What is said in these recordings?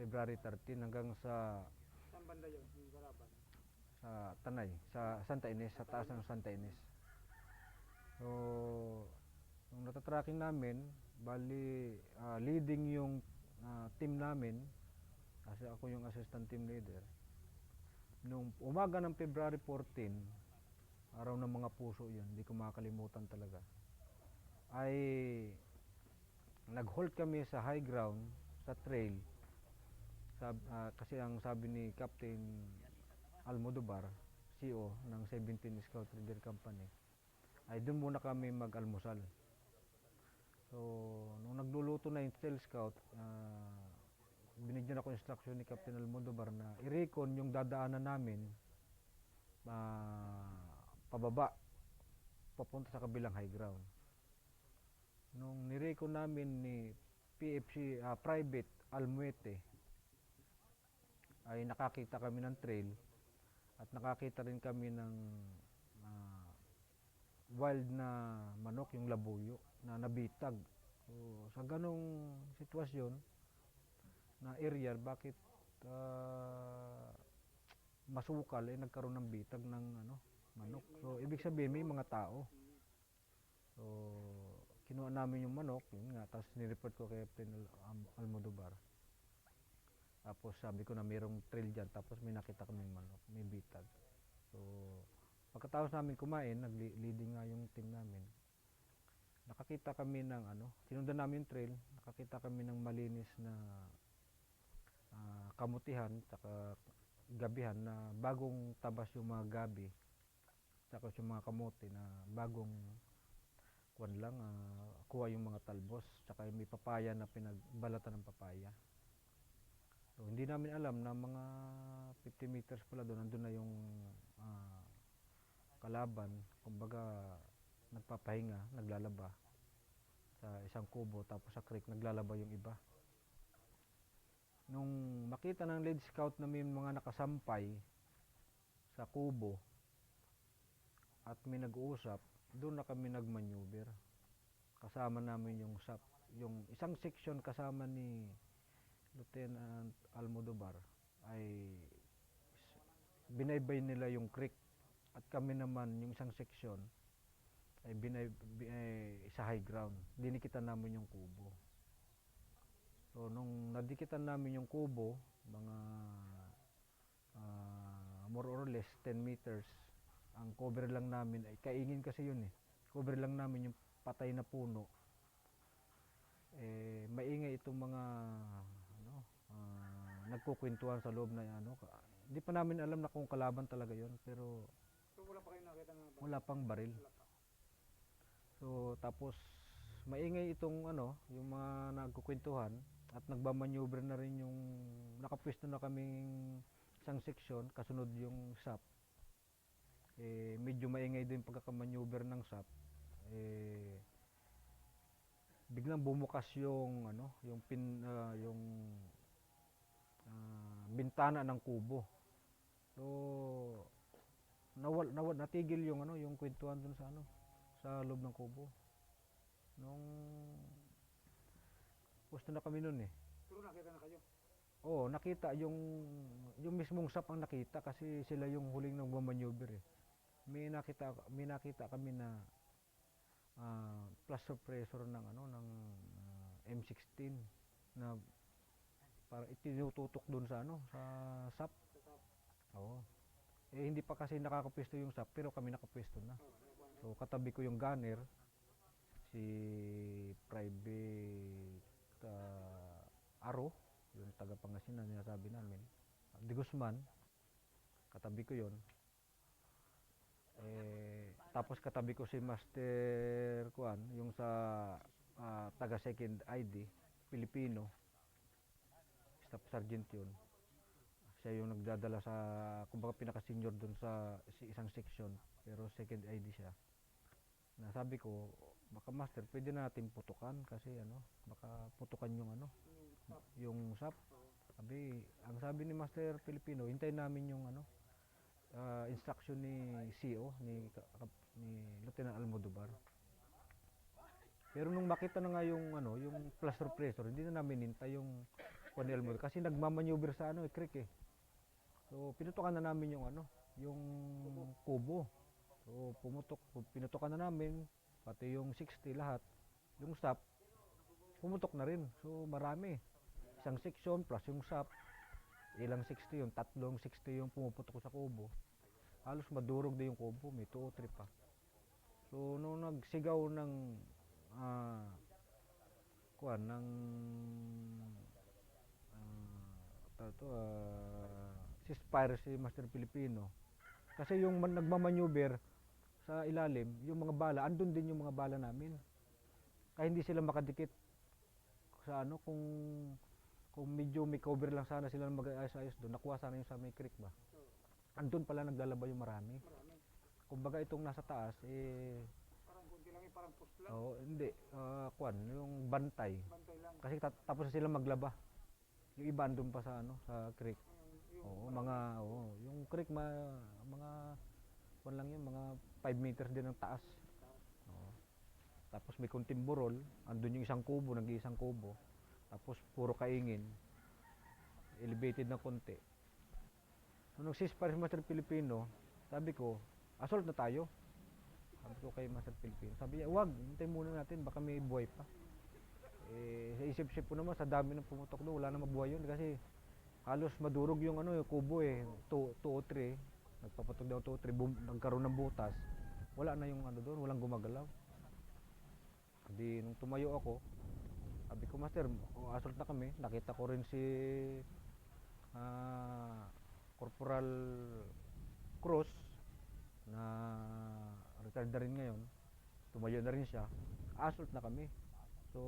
February 13 hanggang sa Saan banda yun? Yung Garaban. sa Tanay, sa Santa Ines, sa taas ng Santa Ines. So, nung natatracking namin, bali ah, leading yung ah, team namin, kasi ako yung assistant team leader. Nung umaga ng February 14, araw ng mga puso yun, hindi ko makakalimutan talaga, ay nag-halt kami sa high ground, sa trail, Sab, ah, kasi ang sabi ni Captain Almodovar, CEO ng 17 Scout Leader Company, ay doon muna kami mag-almusal. So, nung nagluluto na yung Trail Scout, ah, binigyan ako instruction ni Captain Almodovar na i-recon yung dadaanan namin ah, pababa, papunta sa kabilang high ground. Nung nirecon namin ni PFC ah, Private Almuete, ay nakakita kami ng trail at nakakita rin kami ng ah, wild na manok, yung labuyo, na nabitag. So, sa ganong sitwasyon na area, bakit ah, masukal eh nagkaroon ng bitag ng ano, manok. So, ibig sabihin may mga tao. So, kinuha namin yung manok, yun nga, tapos nireport ko kay Captain Almodovar. Tapos sabi ko na mayroong trail dyan, tapos may nakita kaming manok, may bitag. So, pagkatapos namin kumain, nag-leading nga yung team namin. Nakakita kami ng ano, sinundan namin yung trail, nakakita kami ng malinis na ah, kamutihan, tsaka gabihan na bagong tabas yung mga gabi, tsaka yung mga kamote na bagong kuwan lang, ah, kuha yung mga talbos, tsaka may papaya na pinagbalatan ng papaya. Hindi namin alam na mga 50 meters pala doon, nandun na yung ah, kalaban, kumbaga nagpapahinga, naglalaba sa isang kubo, tapos sa creek naglalaba yung iba. Nung makita ng lead scout na may mga nakasampay sa kubo at may nag-uusap, doon na kami nagmaneuver. Kasama namin yung SAP. Yung isang section kasama ni Lieutenant Almodovar ay binaybay nila yung creek at kami naman yung isang section ay binay, bi- ay sa high ground. Dinikitan namin yung kubo. So nung nadikitan namin yung kubo, mga ah, more or less 10 meters, ang cover lang namin ay kaingin kasi yun eh. Cover lang namin yung patay na puno. Eh maingay itong mga nagkukwentuhan sa loob na ano. Hindi pa namin alam na kung kalaban talaga yon pero So wala pa kayo nakita ng wala pang baril. Wala pa. So tapos maingay itong ano, yung mga nagkukwentuhan at nagbamaneuver na rin yung nakapwesto na kaming isang section kasunod yung SAP. Eh medyo maingay din pagkakamaneuver ng SAP. Eh biglang bumukas yung ano, yung pin ah, yung bintana ng kubo. So nawal, nawal natigil yung ano, yung kwentuhan dun sa ano, sa loob ng kubo. Nung gusto na kami nun eh. Pero nakita na kayo. Oo, nakita yung yung mismong sap ang nakita kasi sila yung huling nagmamaneuver eh. May nakita may nakita kami na ah, plus suppressor ng ano ng ah, M16 na para itinututok doon sa ano sa sap. Oo. Eh hindi pa kasi nakakapwesto yung sap pero kami nakapwesto na. So katabi ko yung gunner, si Private uh, Aro, yung taga Pangasinan na sinasabi namin. Di Guzman, katabi ko yon. Eh, tapos katabi ko si Master Kuan, yung sa ah, taga second ID, Pilipino. Staff Sergeant yun. Siya yung nagdadala sa, kumbaga pinaka-senior dun sa isang section, pero second ID siya. Na sabi ko, baka master, pwede na natin putukan kasi ano, baka putukan yung ano, Yung SAP. Sabi, ang sabi ni Master Filipino, hintayin namin yung ano, ah, instruction ni CEO, ni, ni Lieutenant Almodovar. Pero nung makita na nga yung ano, yung plus pressure, hindi na namin hintay yung Juan Almonte kasi nagmamaneuver sa ano, eh, creek eh. So pinutukan na namin yung ano, yung kubo. So pumutok, pinutukan na namin pati yung 60 lahat. Yung stop pumutok na rin. So marami. Isang section plus yung SAP. Ilang 60 yung tatlong 60 yung pumuputok sa kubo. Halos madurog din yung kubo, may 2 o 3 pa. So nung nagsigaw ng ah kuan ng ah to, ah, ceasefire si Master Filipino. Kasi yung man, nagmamaneuver sa ilalim, yung mga bala, andun din yung mga bala namin. Kaya hindi sila makadikit sa ano kung kung medyo may cover lang sana sila mag-ayos-ayos doon, nakuha sana yung sa may creek ba. Andun pala naglalaba yung marami. Marami. Kumbaga itong nasa taas, eh, Parang kunti lang yung parang post lang. oh, hindi, ah, kwan, yung bantay. Bantay lang. Kasi ta- tapos na sila maglaba. Yung iba andun pa sa ano, sa creek. Oo, mga oo, yung creek ma, mga kwan lang yun, mga 5 meters din ang taas. Oo. Tapos may kunting burol, andun yung isang kubo, nag-iisang kubo. Tapos puro kaingin. Elevated na konti. Nung si Master Filipino, sabi ko, assault na tayo. Sabi ko kay Master Filipino. Sabi niya, wag, hintay muna natin, baka may buhay pa. Eh, sa isip-isip ko naman, sa dami ng pumutok doon, wala na mabuhay yun. Kasi halos madurog yung ano yung kubo eh. 2 o 3 nagpapatok daw 2 o 3 bum, nagkaroon ng butas. Wala na yung ano doon walang gumagalaw. Di nung tumayo ako sabi ko master assault na kami. Nakita ko rin si ah, Corporal Cruz na retired na rin ngayon. Tumayo na rin siya. Assault na kami so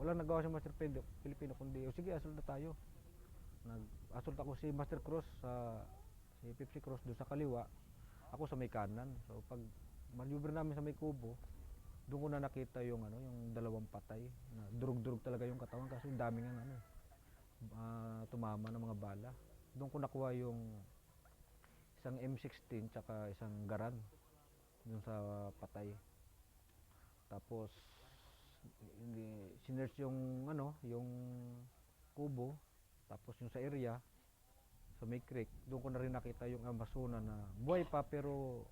walang nagawa si Master Pendo, Pilipino kundi o sige assault na tayo nag-assault ako si Master Cross sa si Pepsi Cross doon sa kaliwa. Ako sa may kanan. So pag maneuver namin sa may kubo doon ko na nakita yung ano yung dalawang patay na durug-durug talaga yung katawan. Kasi yung daming ano ah, tumama ng mga bala. Doon ko nakuha yung isang M16 tsaka isang garan yung sa patay. Tapos hindi sinerge yung ano yung kubo tapos yung sa area, sa may creek, doon ko na rin nakita yung Amazona na buhay pa pero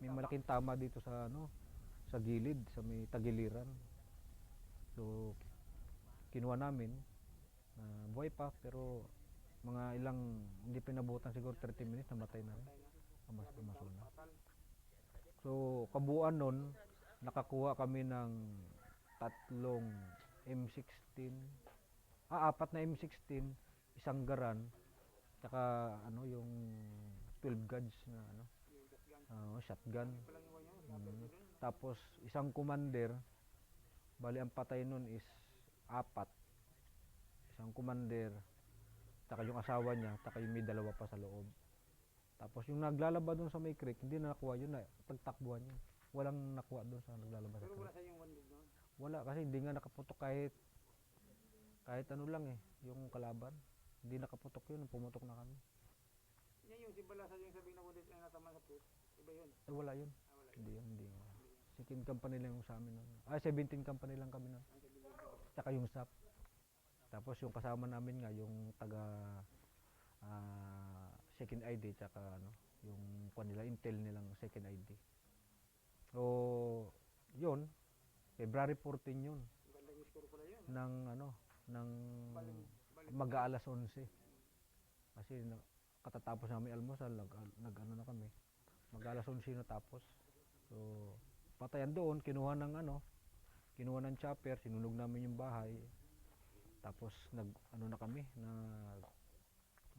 may malaking tama dito sa ano, sa gilid, sa may tagiliran. So kinuha namin na buhay pa pero mga ilang hindi pinabutan siguro 30 minutes namatay na rin ang mas Amazona. So kabuuan nun nakakuha kami ng tatlong M16 ah, apat na M16, isang garan, tsaka ano yung 12 gauge na ano, ah, shotgun. Mm. Tapos isang commander, bali ang patay nun is apat. Isang commander, tsaka yung asawa niya, tsaka yung may dalawa pa sa loob. Tapos yung naglalaba doon sa may creek, hindi na nakuha yun na pagtakbuhan yun. Walang nakuha doon sa naglalaba sa Pero creek. wala sa yung one. Wala kasi hindi nga nakaputok kahit kahit ano lang eh, yung kalaban. Hindi nakaputok yun, pumutok na kami. Yan yung si Balasa yung sabi na kundit na nataman sa post. Iba yun. Eh wala yun. Ah, wala. Hindi yun, hindi yun. Second company lang yung sa amin nun. Ah, 17 company lang kami nun. Tsaka yung SAP. Tapos yung kasama namin nga, yung taga ah, second ID, tsaka ano, yung kwan nila, intel nilang second ID. So, yun, February 14 yun, Ang ganda yung score pala yun. ng ano, ng mag-aalas 11. Kasi na, katatapos namin almusal, nag, nag ano na kami. Mag-aalas 11 na tapos. So, patayan doon, kinuha ng ano, kinuha ng chopper, sinunog namin yung bahay. Tapos nag ano na kami, na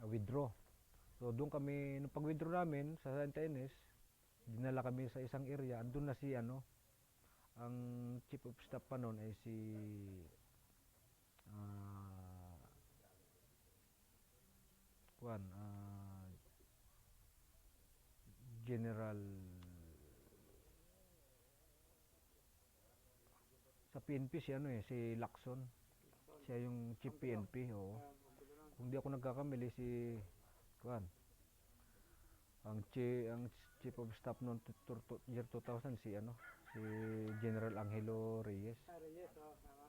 withdraw. So doon kami, nung pag-withdraw namin sa Santa Ines, dinala kami sa isang area, andun na si ano, ang chief of staff pa noon ay si ah kuan ah General sa PNP si ano eh si Lacson. Siya yung chief PNP lang. kung di ako nagkakamali si kuan ang chi ang chief of staff noon year 2000 si ano si General Angelo Reyes Ah, Reyes, oh, tama.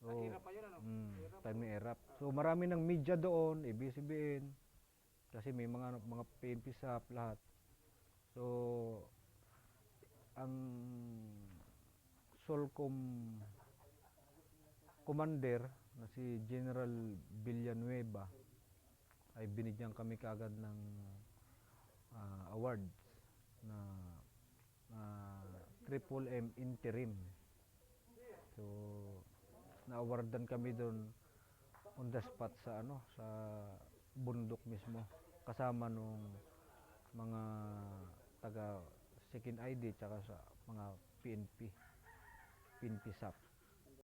So, Hirap pa yun ano? mm, Hirap. time ni Erap. So marami ng media doon, ABS-CBN, kasi may mga mga PNP sa lahat. So ang Solcom commander na si General Villanueva ay binigyan kami kaagad ng ah, award na Triple M interim. So na-awardan kami doon on the spot sa ano sa bundok mismo kasama nung mga taga second ID tsaka sa mga PNP PNP SAP